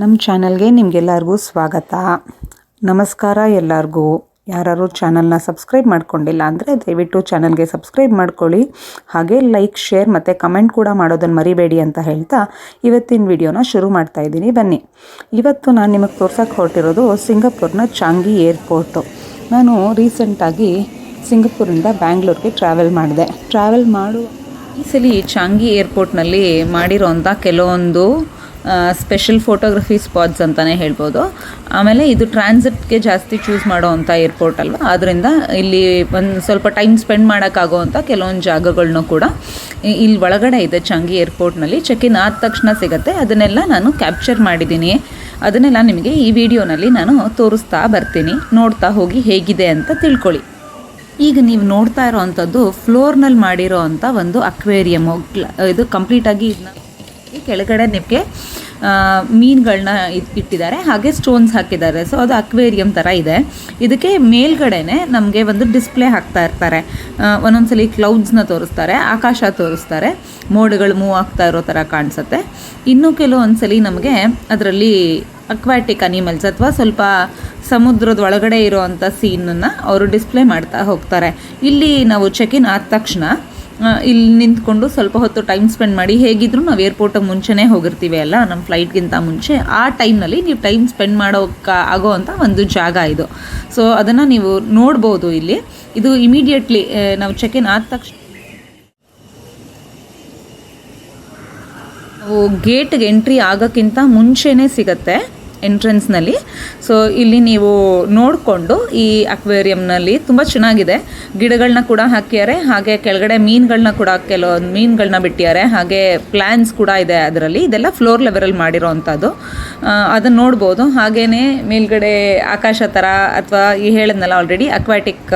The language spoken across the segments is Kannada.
ನಮ್ಮ ಚಾನಲ್ಗೆ ನಿಮಗೆಲ್ಲರಿಗೂ ಸ್ವಾಗತ. ನಮಸ್ಕಾರ ಎಲ್ಲರಿಗೂ. ಯಾರು ಚಾನಲ್ನ ಸಬ್ಸ್ಕ್ರೈಬ್ ಮಾಡ್ಕೊಂಡಿಲ್ಲ ಅಂದರೆ ದಯವಿಟ್ಟು ಚಾನಲ್ಗೆ ಸಬ್ಸ್ಕ್ರೈಬ್ ಮಾಡ್ಕೊಳ್ಳಿ. ಹಾಗೆ ಲೈಕ್, ಶೇರ್ ಮತ್ತು ಕಮೆಂಟ್ ಕೂಡ ಮಾಡೋದನ್ನು ಮರಿಬೇಡಿ ಅಂತ ಹೇಳ್ತಾ ಇವತ್ತಿನ ವಿಡಿಯೋನ ಶುರು ಮಾಡ್ತಾ ಇದ್ದೀನಿ. ಬನ್ನಿ. ಇವತ್ತು ನಾನು ನಿಮಗೆ ತೋರ್ಸೋಕ್ಕೆ ಹೊರಟಿರೋದು ಸಿಂಗಾಪುರ್ನ ಚಾಂಗಿ ಏರ್ಪೋರ್ಟು. ನಾನು ರೀಸೆಂಟಾಗಿ ಸಿಂಗಪುರಿಂದ ಬ್ಯಾಂಗ್ಳೂರ್ಗೆ ಟ್ರಾವೆಲ್ ಮಾಡಿದೆ. ಟ್ರಾವೆಲ್ ಮಾಡು ಈ ಸಲ ಚಾಂಗಿ ಏರ್ಪೋರ್ಟ್ನಲ್ಲಿ ಮಾಡಿರೋಂಥ ಕೆಲವೊಂದು ಸ್ಪೆಷಲ್ ಫೋಟೋಗ್ರಫಿ ಸ್ಪಾಟ್ಸ್ ಅಂತಲೇ ಹೇಳ್ಬೋದು. ಆಮೇಲೆ ಇದು ಟ್ರಾನ್ಸಿಟ್ಗೆ ಜಾಸ್ತಿ ಚೂಸ್ ಮಾಡೋ ಅಂಥ ಏರ್ಪೋರ್ಟ್ ಅಲ್ವಾ? ಆದ್ದರಿಂದ ಇಲ್ಲಿ ಒಂದು ಸ್ವಲ್ಪ ಟೈಮ್ ಸ್ಪೆಂಡ್ ಮಾಡೋಕ್ಕಾಗೋವಂಥ ಕೆಲವೊಂದು ಜಾಗಗಳನ್ನೂ ಕೂಡ ಇಲ್ಲಿ ಒಳಗಡೆ ಇದೆ ಚಂಗಿ ಏರ್ಪೋರ್ಟ್ನಲ್ಲಿ ಚೆಕ್ ಇನ್ ಆದ ತಕ್ಷಣ ಸಿಗುತ್ತೆ. ಅದನ್ನೆಲ್ಲ ನಾನು ಕ್ಯಾಪ್ಚರ್ ಮಾಡಿದ್ದೀನಿ. ಅದನ್ನೆಲ್ಲ ನಿಮಗೆ ಈ ವಿಡಿಯೋನಲ್ಲಿ ನಾನು ತೋರಿಸ್ತಾ ಬರ್ತೀನಿ. ನೋಡ್ತಾ ಹೋಗಿ ಹೇಗಿದೆ ಅಂತ ತಿಳ್ಕೊಳ್ಳಿ. ಈಗ ನೀವು ನೋಡ್ತಾ ಇರೋ ಅಂಥದ್ದು ಫ್ಲೋರ್ನಲ್ಲಿ ಮಾಡಿರೋ ಅಂಥ ಒಂದು ಅಕ್ವೇರಿಯಮ್ ಇದು ಕಂಪ್ಲೀಟಾಗಿ ಇದನ್ನ ಕೆಳಗಡೆ ನಿಮಗೆ ಮೀನುಗಳನ್ನ ಇಟ್ಟಿದ್ದಾರೆ. ಹಾಗೆ ಸ್ಟೋನ್ಸ್ ಹಾಕಿದ್ದಾರೆ. ಸೊ ಅದು ಅಕ್ವೇರಿಯಂ ಥರ ಇದೆ. ಇದಕ್ಕೆ ಮೇಲ್ಗಡೆನೆ ನಮಗೆ ಒಂದು ಡಿಸ್ಪ್ಲೇ ಹಾಕ್ತಾ ಇರ್ತಾರೆ. ಒಂದೊಂದ್ಸಲ ಕ್ಲೌಡ್ಸ್ನ ತೋರಿಸ್ತಾರೆ, ಆಕಾಶ ತೋರಿಸ್ತಾರೆ. ಮೋಡಗಳು ಮೂವ್ ಆಗ್ತಾ ಇರೋ ಥರ ಕಾಣಿಸುತ್ತೆ. ಇನ್ನು ಕೆಲವೊಂದ್ಸಲಿ ನಮಗೆ ಅದರಲ್ಲಿ ಅಕ್ವಾಟಿಕ್ ಅನಿಮಲ್ಸ್ ಅಥವಾ ಸ್ವಲ್ಪ ಸಮುದ್ರದ ಒಳಗಡೆ ಇರೋವಂಥ ಸೀನನ್ನು ಅವರು ಡಿಸ್ಪ್ಲೇ ಮಾಡ್ತಾ ಹೋಗ್ತಾರೆ. ಇಲ್ಲಿ ನಾವು ಚೆಕ್ ಇನ್ ಆದ ತಕ್ಷಣ ಇಲ್ಲಿ ನಿಂತ್ಕೊಂಡು ಸ್ವಲ್ಪ ಹೊತ್ತು ಟೈಮ್ ಸ್ಪೆಂಡ್ ಮಾಡಿ, ಹೇಗಿದ್ರು ನಾವು ಏರ್ಪೋರ್ಟ್ ಮುಂಚೆನೇ ಹೋಗಿರ್ತೀವಿ ಅಲ್ಲ ನಮ್ಮ ಫ್ಲೈಟ್ಗಿಂತ ಮುಂಚೆ. ಆ ಟೈಮ್ನಲ್ಲಿ ನೀವು ಟೈಮ್ ಸ್ಪೆಂಡ್ ಮಾಡೋಕ್ಕೆ ಆಗೋ ಅಂಥ ಒಂದು ಜಾಗ ಇದು. ಸೊ ಅದನ್ನು ನೀವು ನೋಡ್ಬೋದು ಇಲ್ಲಿ. ಇದು ಇಮಿಡಿಯೇಟ್ಲಿ ನಾವು ಚೆಕ್ ಇನ್ ಆದ ತಕ್ಷಣ ಗೇಟ್ಗೆ ಎಂಟ್ರಿ ಆಗೋಕ್ಕಿಂತ ಮುಂಚೆನೇ ಸಿಗತ್ತೆ. ಎಂಟ್ರೆನ್ಸ್ನಲ್ಲಿ ಸೊ ಇಲ್ಲಿ ನೀವು ನೋಡಿಕೊಂಡು ಈ ಅಕ್ವೇರಿಯಂನಲ್ಲಿ ತುಂಬ ಚೆನ್ನಾಗಿದೆ. ಗಿಡಗಳನ್ನ ಕೂಡ ಹಾಕಿದ್ದಾರೆ ಹಾಗೆ ಕೆಳಗಡೆ ಮೀನುಗಳನ್ನ ಕೂಡ ಕೆಲವೊಂದು ಮೀನುಗಳನ್ನ ಬಿಟ್ಟಿದ್ದಾರೆ ಹಾಗೆ ಪ್ಲ್ಯಾನ್ಸ್ ಕೂಡ ಇದೆ ಅದರಲ್ಲಿ. ಇದೆಲ್ಲ ಫ್ಲೋರ್ ಲೆವೆಲಲ್ಲಿ ಮಾಡಿರೋ ಅಂಥದ್ದು ಅದನ್ನು ನೋಡ್ಬೋದು. ಹಾಗೆಯೇ ಮೇಲ್ಗಡೆ ಆಕಾಶ ಥರ ಅಥವಾ ಈ ಹೇಳಿದ್ನಲ್ಲ ಆಲ್ರೆಡಿ ಅಕ್ವಾಟಿಕ್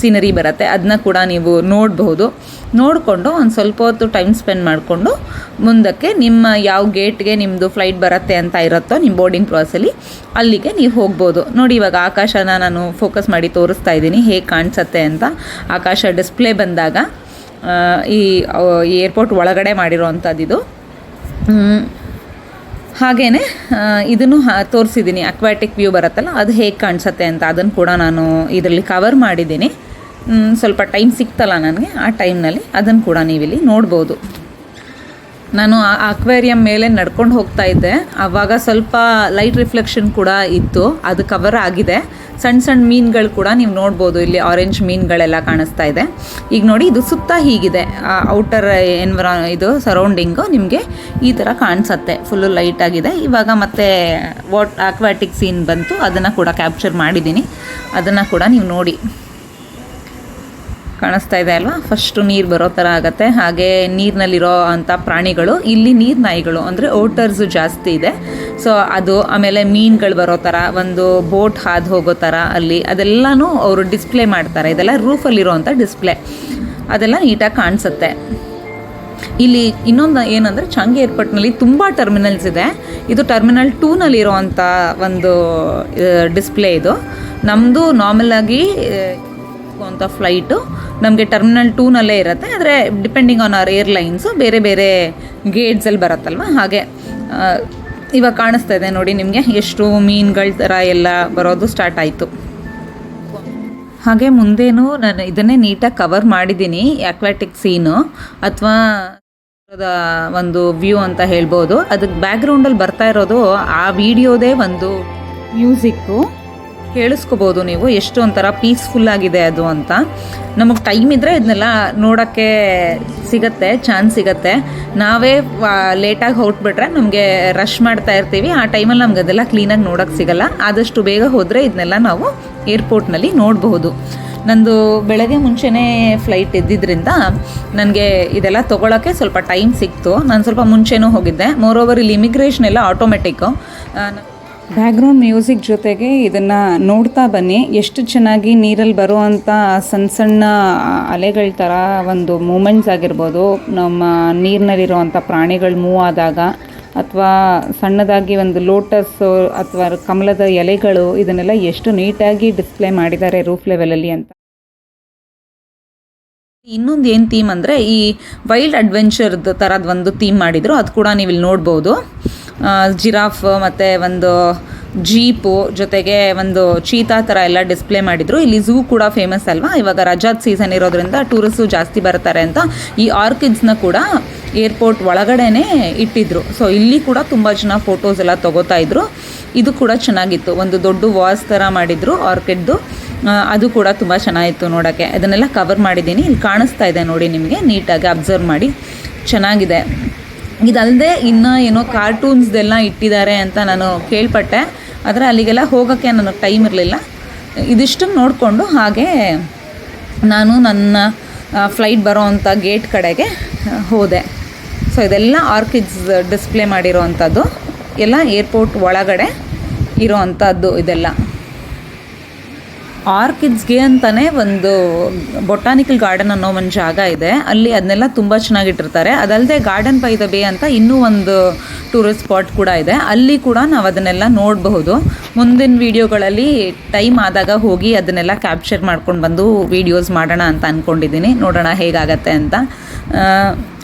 ಸೀನರಿ ಬರುತ್ತೆ. ಅದನ್ನ ಕೂಡ ನೀವು ನೋಡಬಹುದು ನೋಡಿಕೊಂಡು ಒಂದು ಸ್ವಲ್ಪ ಹೊತ್ತು ಟೈಮ್ ಸ್ಪೆಂಡ್ ಮಾಡಿಕೊಂಡು ಮುಂದಕ್ಕೆ ನಿಮ್ಮ ಯಾವ ಗೇಟ್ಗೆ ನಿಮ್ಮದು ಫ್ಲೈಟ್ ಬರುತ್ತೆ ಅಂತ ಇರುತ್ತೋ ನಿಮ್ಮ ಬೋರ್ಡಿಂಗ್ ಪ್ರಾಸಲ್ಲಿ ಅಲ್ಲಿಗೆ ನೀವು ಹೋಗ್ಬೋದು. ನೋಡಿ, ಇವಾಗ ಆಕಾಶನ ನಾನು ಫೋಕಸ್ ಮಾಡಿ ತೋರಿಸ್ತಾ ಇದ್ದೀನಿ. ಹೇಗೆ ಕಾಣಿಸುತ್ತೆ ಅಂತ ಆಕಾಶ ಡಿಸ್ಪ್ಲೇ ಬಂದಾಗ ಈ ಏರ್ಪೋರ್ಟ್ ಒಳಗಡೆ ಮಾಡಿರೋ ಅಂಥದ್ದಿದು ಹಾಗೆಯೇ ಇದನ್ನು ತೋರಿಸಿದ್ದೀನಿ. ಅಕ್ವಾಟಿಕ್ ವ್ಯೂ ಬರುತ್ತಲ್ಲ, ಅದು ಹೇಗೆ ಕಾಣಿಸುತ್ತೆ ಅಂತ ಅದನ್ನು ಕೂಡ ನಾನು ಇದರಲ್ಲಿ ಕವರ್ ಮಾಡಿದ್ದೀನಿ. ಸ್ವಲ್ಪ ಟೈಮ್ ಸಿಕ್ತಲ್ಲ ನನಗೆ ಆ ಟೈಮ್ನಲ್ಲಿ ಅದನ್ನು ಕೂಡ ನೀವಿಲ್ಲಿ ನೋಡ್ಬೋದು. ನಾನು ಆ ಅಕ್ವೇರಿಯಂ ಮೇಲೆ ನಡ್ಕೊಂಡು ಹೋಗ್ತಾ ಇದ್ದೆ. ಆವಾಗ ಸ್ವಲ್ಪ ಲೈಟ್ ರಿಫ್ಲೆಕ್ಷನ್ ಕೂಡ ಇತ್ತು. ಅದು ಕವರ್ ಆಗಿದೆ. ಸಣ್ಣ ಸಣ್ಣ ಮೀನುಗಳು ಕೂಡ ನೀವು ನೋಡ್ಬೋದು. ಇಲ್ಲಿ ಆರೆಂಜ್ ಮೀನುಗಳೆಲ್ಲ ಕಾಣಿಸ್ತಾ ಇದೆ. ಈಗ ನೋಡಿ, ಇದು ಸುತ್ತ ಹೀಗಿದೆ. ಔಟರ್ ಎನ್ವರಾ ಇದು ಸರೌಂಡಿಂಗು ನಿಮಗೆ ಈ ಥರ ಕಾಣಿಸತ್ತೆ. ಫುಲ್ಲು ಲೈಟ್ ಆಗಿದೆ. ಇವಾಗ ಮತ್ತೆ ವಾಟ್ ಅಕ್ವಾಟಿಕ್ ಸೀನ್ ಬಂತು. ಅದನ್ನು ಕೂಡ ಕ್ಯಾಪ್ಚರ್ ಮಾಡಿದ್ದೀನಿ ಅದನ್ನು ಕೂಡ ನೀವು ನೋಡಿ. ಕಾಣಿಸ್ತಾ ಇದೆ ಅಲ್ವಾ? ಫಸ್ಟು ನೀರು ಬರೋ ಥರ ಆಗುತ್ತೆ. ಹಾಗೆ ನೀರಿನಲ್ಲಿರೋ ಅಂಥ ಪ್ರಾಣಿಗಳು, ಇಲ್ಲಿ ನೀರು ನಾಯಿಗಳು ಅಂದರೆ ಓಟರ್ಸ್ ಜಾಸ್ತಿ ಇದೆ. ಸೊ ಅದು ಆಮೇಲೆ ಮೀನುಗಳು ಬರೋ ಥರ ಒಂದು ಬೋಟ್ ಹಾದು ಹೋಗೋ ಥರ ಅಲ್ಲಿ ಅದೆಲ್ಲನೂ ಅವರು ಡಿಸ್ಪ್ಲೇ ಮಾಡ್ತಾರೆ. ಇದೆಲ್ಲ ರೂಫಲ್ಲಿರೋವಂಥ ಡಿಸ್ಪ್ಲೇ ಅದೆಲ್ಲ ನೀಟಾಗಿ ಕಾಣಿಸುತ್ತೆ. ಇಲ್ಲಿ ಇನ್ನೊಂದು ಏನಂದರೆ ಚಾಂಗಿ ಏರ್ಪೋರ್ಟ್ನಲ್ಲಿ ತುಂಬ ಟರ್ಮಿನಲ್ಸ್ ಇದೆ. ಇದು ಟರ್ಮಿನಲ್ ಟೂನಲ್ಲಿ ಇರೋವಂಥ ಒಂದು ಡಿಸ್ಪ್ಲೇ ಇದು. ನಮ್ಮದು ನಾರ್ಮಲಾಗಿ ಅಂತ ಫ್ಲೈಟು ನಮಗೆ ಟರ್ಮಿನಲ್ ಟೂನಲ್ಲೇ ಇರುತ್ತೆ, ಆದರೆ ಡಿಪೆಂಡಿಂಗ್ ಆನ್ ಅವರ್ ಏರ್ಲೈನ್ಸು ಬೇರೆ ಬೇರೆ ಗೇಟ್ಸಲ್ಲಿ ಬರುತ್ತಲ್ವ? ಹಾಗೆ ಇವಾಗ ಕಾಣಿಸ್ತಾ ಇದೆ ನೋಡಿ ನಿಮಗೆ ಎಷ್ಟು ಮೀನುಗಳ ಥರ ಎಲ್ಲ ಬರೋದು ಸ್ಟಾರ್ಟ್ ಆಯಿತು. ಹಾಗೆ ಮುಂದೇನು ನಾನು ಇದನ್ನೇ ನೀಟಾಗಿ ಕವರ್ ಮಾಡಿದ್ದೀನಿ ಅಕ್ವಾಟಿಕ್ ಸೀನು ಅಥವಾ ಒಂದು ವ್ಯೂ ಅಂತ ಹೇಳ್ಬೋದು. ಅದಕ್ಕೆ ಬ್ಯಾಕ್ಗ್ರೌಂಡಲ್ಲಿ ಬರ್ತಾ ಇರೋದು ಆ ವಿಡಿಯೋದೇ ಒಂದು ಮ್ಯೂಸಿಕ್ಕು ಕೇಳಿಸ್ಕೋಬೋದು ನೀವು ಎಷ್ಟು ಒಂಥರ ಪೀಸ್ಫುಲ್ ಆಗಿದೆ ಅದು ಅಂತ. ನಮಗೆ ಟೈಮ್ ಇದ್ದರೆ ಇದನ್ನೆಲ್ಲ ನೋಡೋಕ್ಕೆ ಸಿಗತ್ತೆ ಚಾನ್ಸ್ ಸಿಗತ್ತೆ. ನಾವೇ ಲೇಟಾಗಿ ಹೊರಟ್ಬಿಟ್ರೆ ನಮಗೆ ರಶ್ ಮಾಡ್ತಾ ಇರ್ತೀವಿ. ಆ ಟೈಮಲ್ಲಿ ನಮ್ಗೆ ಅದೆಲ್ಲ ಕ್ಲೀನಾಗಿ ನೋಡೋಕ್ಕೆ ಸಿಗಲ್ಲ. ಆದಷ್ಟು ಬೇಗ ಹೋದರೆ ಇದನ್ನೆಲ್ಲ ನಾವು ಏರ್ಪೋರ್ಟ್ನಲ್ಲಿ ನೋಡಬಹುದು. ನಂದು ಬೆಳಗ್ಗೆ ಮುಂಚೆನೇ ಫ್ಲೈಟ್ ಇದ್ದಿದ್ದರಿಂದ ನನಗೆ ಇದೆಲ್ಲ ತೊಗೊಳಕ್ಕೆ ಸ್ವಲ್ಪ ಟೈಮ್ ಸಿಕ್ತು. ನಾನು ಸ್ವಲ್ಪ ಮುಂಚೆನೂ ಹೋಗಿದ್ದೆ. ಮೋರೋವರ್ ಇಲ್ಲಿ ಇಮಿಗ್ರೇಷನ್ ಎಲ್ಲ ಆಟೋಮೆಟಿಕ್ಕು ಬ್ಯಾಕ್ಗ್ರೌಂಡ್ ಮ್ಯೂಸಿಕ್ ಜೊತೆಗೆ ಇದನ್ನು ನೋಡ್ತಾ ಬನ್ನಿ. ಎಷ್ಟು ಚೆನ್ನಾಗಿ ನೀರಲ್ಲಿ ಬರುವಂಥ ಸಣ್ಣ ಸಣ್ಣ ಅಲೆಗಳ ಥರ ಒಂದು ಮೂಮೆಂಟ್ಸ್ ಆಗಿರ್ಬೋದು. ನಮ್ಮ ನೀರಿನಲ್ಲಿರುವಂಥ ಪ್ರಾಣಿಗಳು ಮೂವ್ ಆದಾಗ ಅಥವಾ ಸಣ್ಣದಾಗಿ ಒಂದು ಲೋಟಸ್ ಅಥವಾ ಕಮಲದ ಎಲೆಗಳು ಇದನ್ನೆಲ್ಲ ಎಷ್ಟು ನೀಟಾಗಿ ಡಿಸ್ಪ್ಲೇ ಮಾಡಿದ್ದಾರೆ ರೂಫ್ ಲೆವೆಲಲ್ಲಿ ಅಂತ. ಇನ್ನೊಂದು ಏನು ಥೀಮ್ ಅಂದರೆ ಈ ವೈಲ್ಡ್ ಅಡ್ವೆಂಚರ್ದು ಥರದ್ದು ಒಂದು ಥೀಮ್ ಮಾಡಿದ್ರು. ಅದು ಕೂಡ ನೀವು ಇಲ್ಲಿ ನೋಡ್ಬೋದು. ಜಿರಾಫ್ ಮತ್ತು ಒಂದು ಜೀಪು ಜೊತೆಗೆ ಒಂದು ಚೀತಾ ಥರ ಎಲ್ಲ ಡಿಸ್ಪ್ಲೇ ಮಾಡಿದರು. ಇಲ್ಲಿ ಝೂ ಕೂಡ ಫೇಮಸ್ ಅಲ್ವಾ? ಇವಾಗ ರಜಾದ್ ಸೀಸನ್ ಇರೋದ್ರಿಂದ ಟೂರಿಸ್ಟು ಜಾಸ್ತಿ ಬರ್ತಾರೆ ಅಂತ ಈ ಆರ್ಕಿಡ್ಸ್ನ ಕೂಡ ಏರ್ಪೋರ್ಟ್ ಒಳಗಡೆನೇ ಇಟ್ಟಿದ್ರು. ಸೊ ಇಲ್ಲಿ ಕೂಡ ತುಂಬ ಜನ ಫೋಟೋಸ್ ಎಲ್ಲ ತೊಗೋತಾ ಇದ್ರು. ಇದು ಕೂಡ ಚೆನ್ನಾಗಿತ್ತು. ಒಂದು ದೊಡ್ಡ ವಾಸ್ ಥರ ಮಾಡಿದ್ರು ಆರ್ಕಿಡ್ದು ಅದು ಕೂಡ ತುಂಬ ಚೆನ್ನಾಗಿತ್ತು ನೋಡೋಕ್ಕೆ. ಅದನ್ನೆಲ್ಲ ಕವರ್ ಮಾಡಿದ್ದೀನಿ. ಇಲ್ಲಿ ಕಾಣಿಸ್ತಾ ಇದೆ ನೋಡಿ ನಿಮಗೆ. ನೀಟಾಗಿ ಅಬ್ಸರ್ವ್ ಮಾಡಿ. ಚೆನ್ನಾಗಿದೆ. ಇದಲ್ಲದೆ ಇನ್ನು ಏನೋ ಕಾರ್ಟೂನ್ಸ್ದೆಲ್ಲ ಇಟ್ಟಿದ್ದಾರೆ ಅಂತ ನಾನು ಕೇಳ್ಪಟ್ಟೆ. ಆದರೆ ಅಲ್ಲಿಗೆಲ್ಲ ಹೋಗೋಕ್ಕೆ ನನಗೆ ಟೈಮ್ ಇರಲಿಲ್ಲ. ಇದಿಷ್ಟು ನೋಡಿಕೊಂಡು ಹಾಗೆ ನಾನು ನನ್ನ ಫ್ಲೈಟ್ ಬರೋ ಅಂಥ ಗೇಟ್ ಕಡೆಗೆ ಹೋದೆ. ಸೊ ಇದೆಲ್ಲ ಆರ್ಕಿಡ್ಸ್ ಡಿಸ್ಪ್ಲೇ ಮಾಡಿರೋ ಅಂಥದ್ದು ಎಲ್ಲ ಏರ್ಪೋರ್ಟ್ ಒಳಗಡೆ ಇರೋ ಅಂಥದ್ದು ಇದೆಲ್ಲ. ಆರ್ಕಿಡ್ಸ್ಗೆ ಅಂತಲೇ ಒಂದು ಬೊಟಾನಿಕಲ್ ಗಾರ್ಡನ್ ಅನ್ನೋ ಒಂದು ಜಾಗ ಇದೆ. ಅಲ್ಲಿ ಅದನ್ನೆಲ್ಲ ತುಂಬ ಚೆನ್ನಾಗಿಟ್ಟಿರ್ತಾರೆ ಅದಲ್ಲದೆ ಗಾರ್ಡನ್ ಬೈ ದ ಬೇ ಅಂತ ಇನ್ನೂ ಒಂದು ಟೂರಿಸ್ಟ್ ಸ್ಪಾಟ್ ಕೂಡ ಇದೆ. ಅಲ್ಲಿ ಕೂಡ ನಾವು ಅದನ್ನೆಲ್ಲ ನೋಡಬಹುದು. ಮುಂದಿನ ವೀಡಿಯೋಗಳಲ್ಲಿ ಟೈಮ್ ಆದಾಗ ಹೋಗಿ ಅದನ್ನೆಲ್ಲ ಕ್ಯಾಪ್ಚರ್ ಮಾಡ್ಕೊಂಡು ಬಂದು ವೀಡಿಯೋಸ್ ಮಾಡೋಣ ಅಂತ ಅಂದ್ಕೊಂಡಿದ್ದೀನಿ ನೋಡೋಣ ಹೇಗಾಗತ್ತೆ ಅಂತ.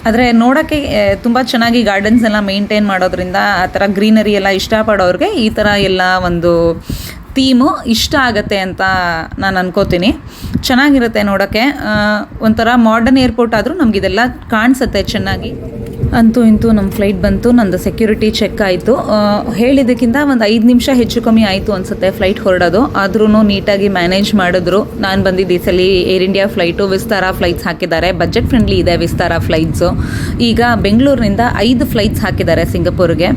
ಆದರೆ ನೋಡೋಕ್ಕೆ ತುಂಬ ಚೆನ್ನಾಗಿ ಗಾರ್ಡನ್ಸ್ ಎಲ್ಲ ಮೇಂಟೈನ್ ಮಾಡೋದ್ರಿಂದ ಆ ಥರ ಗ್ರೀನರಿ ಎಲ್ಲ ಇಷ್ಟಪಡೋರಿಗೆ ಈ ಥರ ಎಲ್ಲ ಒಂದು ಥೀಮು ಇಷ್ಟ ಆಗತ್ತೆ ಅಂತ ನಾನು ಅನ್ಕೋತೀನಿ. ಚೆನ್ನಾಗಿರುತ್ತೆ ನೋಡೋಕ್ಕೆ. ಒಂಥರ ಮಾಡರ್ನ್ ಏರ್ಪೋರ್ಟ್ ಆದರೂ ನಮಗಿದೆಲ್ಲ ಕಾಣಿಸುತ್ತೆ ಚೆನ್ನಾಗಿ. ಅಂತೂ ಇಂತೂ ನಮ್ಮ ಫ್ಲೈಟ್ ಬಂತು, ನಂದು ಸೆಕ್ಯೂರಿಟಿ ಚೆಕ್ ಆಯಿತು. ಹೇಳಿದ್ದಕ್ಕಿಂತ ಒಂದು ಐದು ನಿಮಿಷ ಹೆಚ್ಚು ಕಮ್ಮಿ ಆಯಿತು ಅನಿಸುತ್ತೆ ಫ್ಲೈಟ್ ಹೊರಡೋದು. ಆದ್ರೂ ನೀಟಾಗಿ ಮ್ಯಾನೇಜ್ ಮಾಡಿದ್ರು. ನಾನು ಬಂದಿದ್ದು ಈ Air India flight Vistara flights ಹಾಕಿದ್ದಾರೆ. ಬಜೆಟ್ ಫ್ರೆಂಡ್ಲಿ ಇದೆ ವಿಸ್ತಾರ ಫ್ಲೈಟ್ಸು ಈಗ ಬೆಂಗಳೂರಿನಿಂದ ಐದು ಫ್ಲೈಟ್ಸ್ ಹಾಕಿದ್ದಾರೆ ಸಿಂಗಪೂರ್ಗೆ.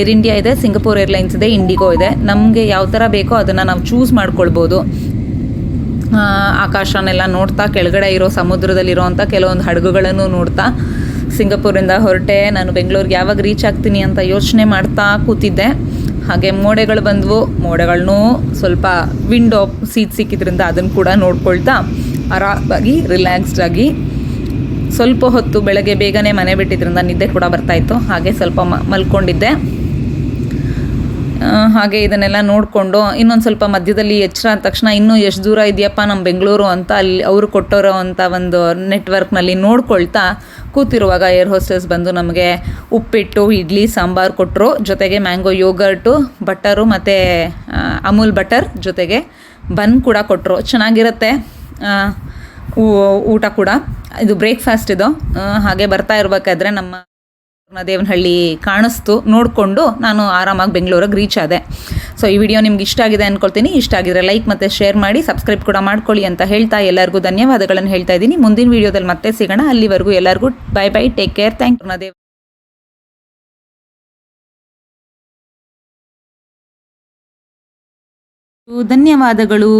ಏರ್ ಇಂಡಿಯಾ ಇದೆ, ಸಿಂಗಪೂರ್ ಏರ್ಲೈನ್ಸ್ ಇದೆ ಇಂಡಿಗೋ ಇದೆ. ನಮಗೆ ಯಾವ ಥರ ಬೇಕೋ ಅದನ್ನು ನಾವು ಚೂಸ್ ಮಾಡ್ಕೊಳ್ಬೋದು. ಆಕಾಶನೆಲ್ಲ ನೋಡ್ತಾ, ಕೆಳಗಡೆ ಇರೋ ಸಮುದ್ರದಲ್ಲಿರೋವಂಥ ಕೆಲವೊಂದು ಹಡಗುಗಳನ್ನು ನೋಡ್ತಾ ಸಿಂಗಪೂರಿಂದ ಹೊರಟೆ. ನಾನು ಬೆಂಗಳೂರಿಗೆ ಯಾವಾಗ ರೀಚ್ ಆಗ್ತೀನಿ ಅಂತ ಯೋಚನೆ ಮಾಡ್ತಾ ಕೂತಿದ್ದೆ. ಹಾಗೆ ಮೋಡೆಗಳು ಬಂದವು. ಮೋಡೆಗಳನ್ನೂ ಸ್ವಲ್ಪ ವಿಂಡೋ ಸೀಟ್ ಸಿಕ್ಕಿದ್ರಿಂದ ಅದನ್ನು ಕೂಡ ನೋಡ್ಕೊಳ್ತಾ ಆರಾಮಾಗಿ ರಿಲ್ಯಾಕ್ಸ್ಡ್ ಆಗಿ ಸ್ವಲ್ಪ ಹೊತ್ತು ಬೆಳಗ್ಗೆ ಬೇಗನೆ ಮನೆ ಬಿಟ್ಟಿದ್ರಿಂದ ನಿದ್ದೆ ಕೂಡ ಬರ್ತಾಯಿತ್ತು ಹಾಗೆ ಸ್ವಲ್ಪ ಮಲ್ಕೊಂಡಿದ್ದೆ. ಹಾಗೆ ಇದನ್ನೆಲ್ಲ ನೋಡಿಕೊಂಡು ಇನ್ನೊಂದು ಸ್ವಲ್ಪ ಮಧ್ಯದಲ್ಲಿ ಎಚ್ಚರ ಆದ ತಕ್ಷಣ ಇನ್ನೂ ಎಷ್ಟು ದೂರ ಇದೆಯಪ್ಪ ನಮ್ಮ ಬೆಂಗಳೂರು ಅಂತ ಅಲ್ಲಿ ಅವರು ಕೊಟ್ಟಿರೋ ಅಂತ ಒಂದು ನೆಟ್ವರ್ಕ್ನಲ್ಲಿ ನೋಡ್ಕೊಳ್ತಾ ಕೂತಿರುವಾಗ ಏರ್ ಹೋಸ್ಟೆಸ್ ಬಂದು ನಮಗೆ ಉಪ್ಪಿಟ್ಟು, ಇಡ್ಲಿ, ಸಾಂಬಾರು ಕೊಟ್ಟರು ಜೊತೆಗೆ ಮ್ಯಾಂಗೋ ಯೋಗರ್ಟು ಬಟರು ಮತ್ತು ಅಮೂಲ್ ಬಟರ್ ಜೊತೆಗೆ ಬನ್ ಕೂಡ ಕೊಟ್ಟರು ಚೆನ್ನಾಗಿರುತ್ತೆ ಊಟ ಕೂಡ. ಇದು ಬ್ರೇಕ್ಫಾಸ್ಟ್ ಇದು. ಹಾಗೆ ಬರ್ತಾ ಇರಬೇಕಾದ್ರೆ ನಮ್ಮ ದೇವನಹಳ್ಳಿ ಕಾಣಿಸ್ತು, ನೋಡಿಕೊಂಡು ನಾನು ಆರಾಮಾಗಿ ಬೆಂಗಳೂರಿಗೆ ರೀಚ್ ಆದೆ. ಸೊ ಈ ವಿಡಿಯೋ ನಿಮ್ಗೆ ಇಷ್ಟ ಆಗಿದೆ ಅಂದ್ಕೊಳ್ತೀನಿ ಇಷ್ಟ ಆಗಿದ್ರೆ ಲೈಕ್ ಮತ್ತು ಶೇರ್ ಮಾಡಿ ಸಬ್ಸ್ಕ್ರೈಬ್ ಕೂಡ ಮಾಡ್ಕೊಳ್ಳಿ ಅಂತ ಹೇಳ್ತಾ ಎಲ್ಲರಿಗೂ ಧನ್ಯವಾದಗಳನ್ನು ಹೇಳ್ತಾ ಇದ್ದೀನಿ. ಮುಂದಿನ ವಿಡಿಯೋದಲ್ಲಿ ಮತ್ತೆ ಸಿಗೋಣ. ಅಲ್ಲಿವರೆಗೂ ಎಲ್ಲರಿಗೂ bye bye take care thank Dev ಧನ್ಯವಾದಗಳು.